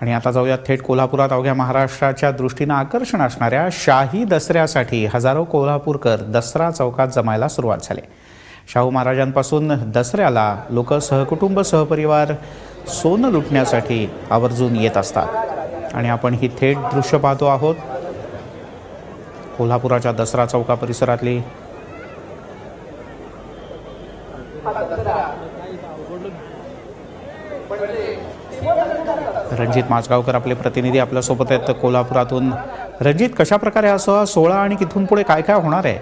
आणि आता जाऊया थेट कोल्हापुरात. अवघ्या महाराष्ट्राच्या दृष्टीनं आकर्षण असणाऱ्या शाही दसऱ्यासाठी हजारो कोल्हापूरकर दसरा चौकात जमायला सुरुवात झाली. शाहू महाराजांपासून दसऱ्याला लोक सहकुटुंब सहपरिवार सोनं लुटण्यासाठी आवर्जून येत असतात. आणि आपण ही थेट दृश्य पाहतो आहोत. कोल्हापुराच्या दसरा चौका परिसरातली रणजित माजगावकर आपले प्रतिनिधी आपल्यासोबत आहेत. कोल्हापुरातून रणजित कशा प्रकारे असं सोहळा आणि तिथून पुढे काय काय होणार आहे?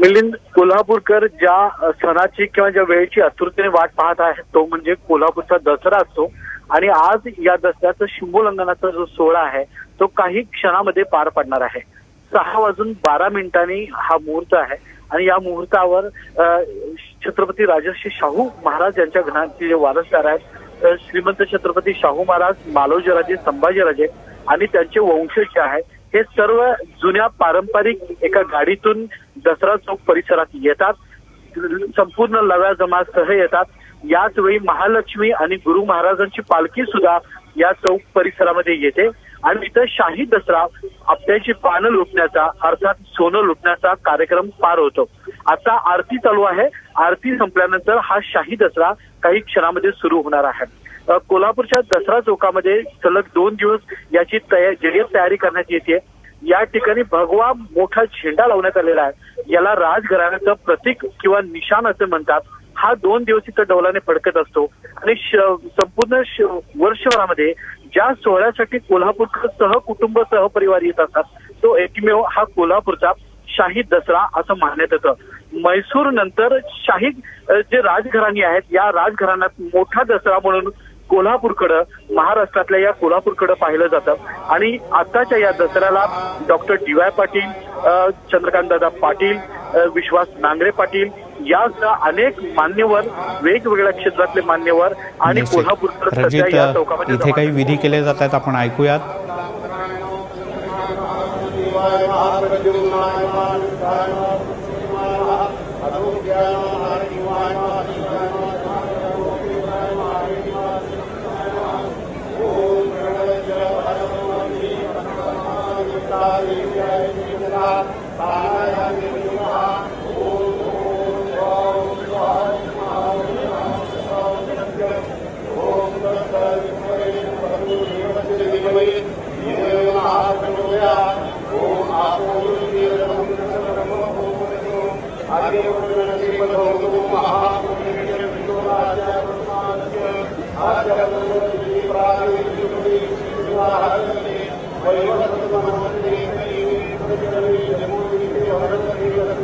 मिलिंद कोल्हापूरकर ज्या सणाची किंवा ज्या वेळेची आतुरतेने वाट पाहत आहे तो म्हणजे कोल्हापूरचा दसरा असतो. आणि आज या दसऱ्याचा शिंबोलंगनाचा जो सोहळा आहे तो काही क्षणामध्ये पार पडणार आहे. सहा वाजून बारा मिनिटांनी हा मुहूर्त आहे. आणि या मुहूर्तावर छत्रपती राजर्षी शाहू महाराज यांच्या घराचे जे वारसदार आहेत श्रीमंत छत्रपती शाहू महाराज मालोजीराजे संभाजीराजे आणि त्यांचे वंशज जे आहे हे सर्व जुन्या पारंपरिक एका गाडीतून दसरा चौक परिसरात येतात. संपूर्ण लव्या जमासह येतात. याच वेळी महालक्ष्मी आणि गुरु महाराजांची पालखी सुद्धा या चौक परिसरामध्ये येते. आणि इथं शाही दसरा आपल्याची पानं लुटण्याचा अर्थात सोनं लुटण्याचा कार्यक्रम पार होतो. आता आरती चालू आहे. आरती संपल्यानंतर हा शाही दसरा काही क्षणामध्ये सुरू होणार आहे. कोल्हापूरच्या दसरा चौकामध्ये सलग दोन दिवस याची तया जय्यत तयारी करण्यात येते या ठिकाणी भगवा मोठा झेंडा लावण्यात आलेला आहे. याला राजघराण्याचं प्रतीक किंवा निशाण असे म्हणतात. हा दोन दिवस इथं डौलाने फडकत असतो. आणि श- संपूर्ण वर्षभरामध्ये ज्या सोहळ्यासाठी कोल्हापूरकर सह कुटुंब सहपरिवार येत असतात तो एकमेव हा कोल्हापूरचा शाही दसरा असं मानण्यात येतं. म्हैसूर नंतर शाही जे राजघराणी आहेत या राजघराण्यात मोठा दसरा म्हणून कोल्हापूरकडं महाराष्ट्रातल्या या कोल्हापूरकडं पाहिलं जातं आणि आताच्या या दसऱ्याला डॉक्टर डी वाय पाटील अ, चंद्रकांतदादा पाटील विश्वास नांगरे पाटील यासह अनेक मान्यवर वेगवेगळ्या क्षेत्रातले मान्यवर आणि. कोल्हापूरकर सध्या चौकामध्ये इथे काही विधी केले जात आहेत आपण ऐकूयात Amen.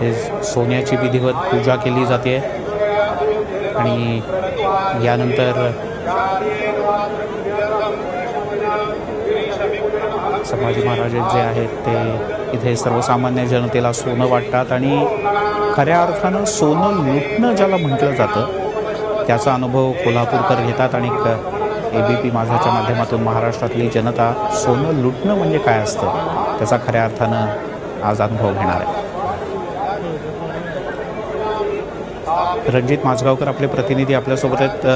ते सोन्याची विधिवत पूजा केली जाते. आणि यानंतर संभाजी महाराज जे आहेत ते इथे सर्वसामान्य जनतेला सोनं वाटतात आणि खऱ्या अर्थानं सोनं लुटणं ज्याला म्हटलं जातं त्याचा अनुभव कोल्हापूरकर घेतात. आणि ए बी पी माझाच्या माध्यमातून महाराष्ट्रातली जनता सोनं लुटणं म्हणजे काय असतं? त्याचा खऱ्या अर्थानं आज अनुभव घेणार आहे. रणजित माजगावकर आपले प्रतिनिधी आपल्यासोबत आहेत.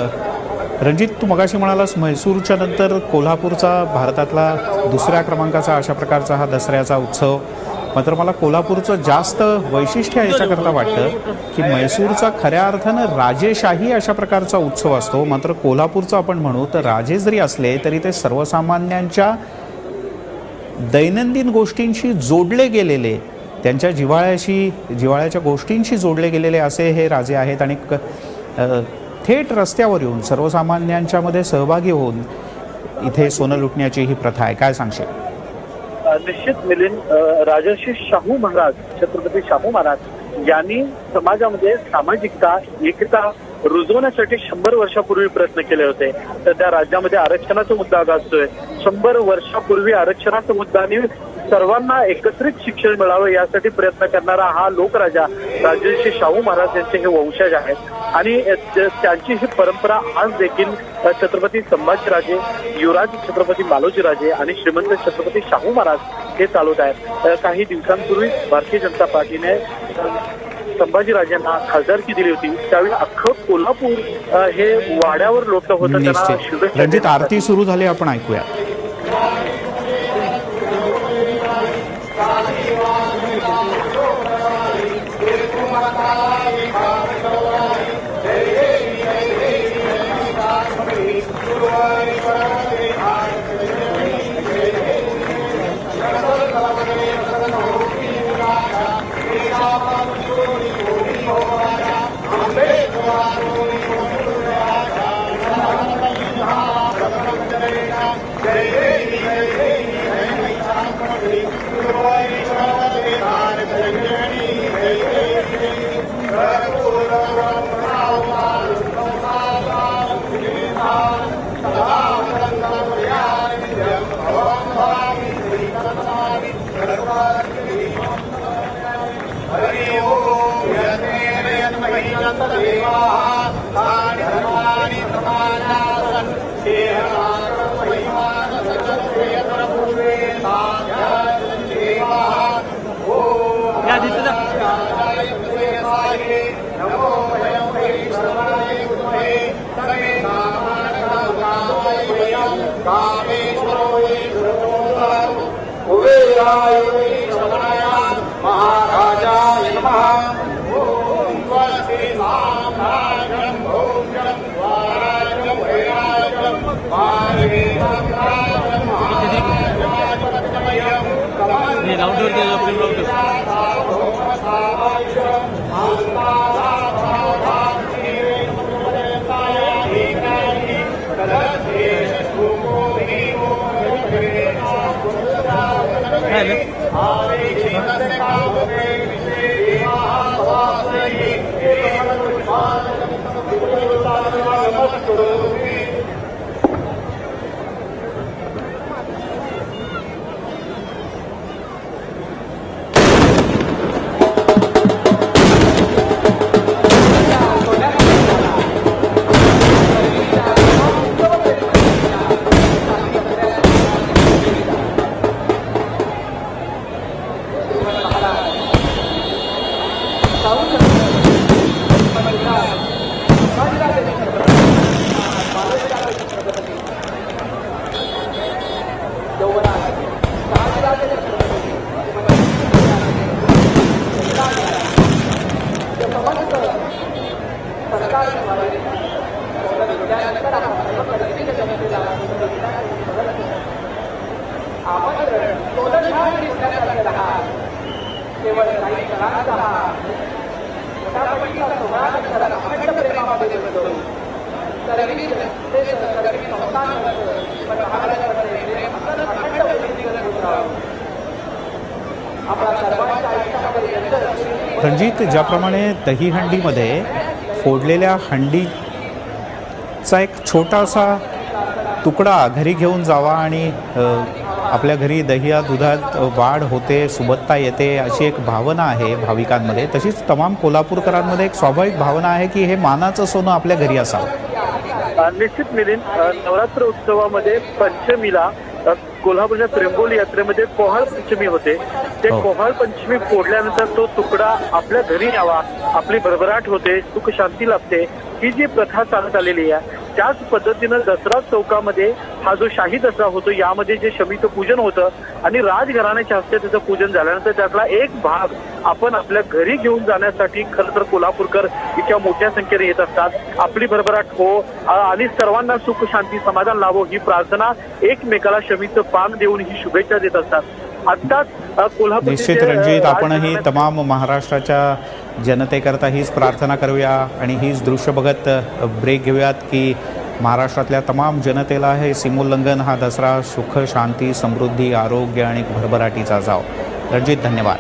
रणजित तू मगाशी म्हणालास म्हैसूरच्या नंतर कोल्हापूरचा भारतातला दुसऱ्या क्रमांकाचा अशा प्रकारचा हा दसऱ्याचा उत्सव. मात्र मला कोल्हापूरचं जास्त वैशिष्ट्य याच्याकरता वाटतं की म्हैसूरचा खऱ्या अर्थानं राजेशाही अशा प्रकारचा उत्सव असतो. मात्र कोल्हापूरचं आपण म्हणू तर राजे जरी असले तरी ते सर्वसामान्यांच्या दैनंदिन गोष्टींशी जोडले गेलेले त्यांच्या जिव्हाळ्याशी जिव्हाळ्याच्या गोष्टींशी जोडले गेलेले असे हे राजे आहेत आणि क- थेट रस्त्यावर येऊन सर्वसामान्यांच्यामध्ये सहभागी होऊन इथे सोनं लुटण्याची ही प्रथा आहे. काय सांगशील? निश्चित मिलिंद राजर्षी शाहू महाराज छत्रपती शाहू महाराज यांनी समाजामध्ये सामाजिकता एकता रुजवण्यासाठी शंभर वर्षापूर्वी प्रयत्न केले होते. तर त्या राज्यामध्ये आरक्षणाचा मुद्दा गाजतोय शंभर वर्षापूर्वी आरक्षणाचा मुद्दा आणि सर्वांना एकत्रित शिक्षण मिळावं यासाठी प्रयत्न करणारा हा लोकराजा राजर्षी शाहू महाराज यांचे हे वंशज आहेत. आणि त्यांची ही परंपरा आज देखील छत्रपती संभाजीराजे युवराज छत्रपती मालोजीराजे आणि श्रीमंत छत्रपती शाहू महाराज हे चालवत आहेत. काही दिवसांपूर्वी भारतीय जनता पार्टीने संभाजीराजांना खासदारकी दिली होती त्यावेळी अख्खं कोल्हापूर हे वाड्यावर लोटलं होतं त्यांना रणजित देण्यासाठी. आरती सुरू झाली आपण ऐकूया Amen. నేను అవుట్డోర్ ప్రేమ్ అవుతుంది वैराज्यं मार्गेणं राज्यं महाराजाय मी राऊंडवर त्याचा फिल्म लावतो काय झालं? रणजित ज्याप्रमाणे दहीहंडीमध्ये फोडलेल्या हंडीचा एक छोटासा तुकडा घरी घेऊन जावा आणि आपल्या घरी दह्या दुधात वाढ होते सुबत्ता येते अशी एक भावना आहे भाविकांमध्ये. तशीच तमाम कोल्हापूरकरांमध्ये एक स्वाभाविक भावना आहे की हे मानाचं सोनं आपल्या घरी असावं. निश्चित मिलिंद नवरात्र उत्सवामध्ये पंचमीला कोल्हापूरच्या त्रिंबोली यात्रेमध्ये कोहाळ पंचमी होते. ते हो. कोहाळ पंचमी फोडल्यानंतर तो तुकडा आपल्या घरी यावा आपली भरभराट होते सुख शांती लाभते ही जी प्रथा चालत आलेली आहे त्याच पद्धतीनं दसरा चौकामध्ये हा जो शाही दसरा होतो यामध्ये जे शमीचं पूजन होतं आणि राजघराण्याच्या हस्ते त्याचं पूजन झाल्यानंतर त्यातला एक भाग आपण आपल्या घरी घेऊन जाण्यासाठी खरं तर कोल्हापूरकर इतक्या मोठ्या संख्येने येत असतात आपली भरभराट हो आणि सर्वांना सुख शांती समाधान लाभो ही प्रार्थना एकमेकाला शमीचं पान देऊन ही शुभेच्छा देत असतात आत्ताच अ, कोल्हापूरचे निश्चित रणजित आपणही तमाम महाराष्ट्राच्या जनतेकरता हीच प्रार्थना करूया आणि हीच दृश्य बघत ब्रेक घेऊयात की महाराष्ट्रातल्या तमाम जनतेला हे सीमोल्लंघन हा दसरा सुख शांती समृद्धी आरोग्य आणि भरभराटीचा जाव. रणजित धन्यवाद.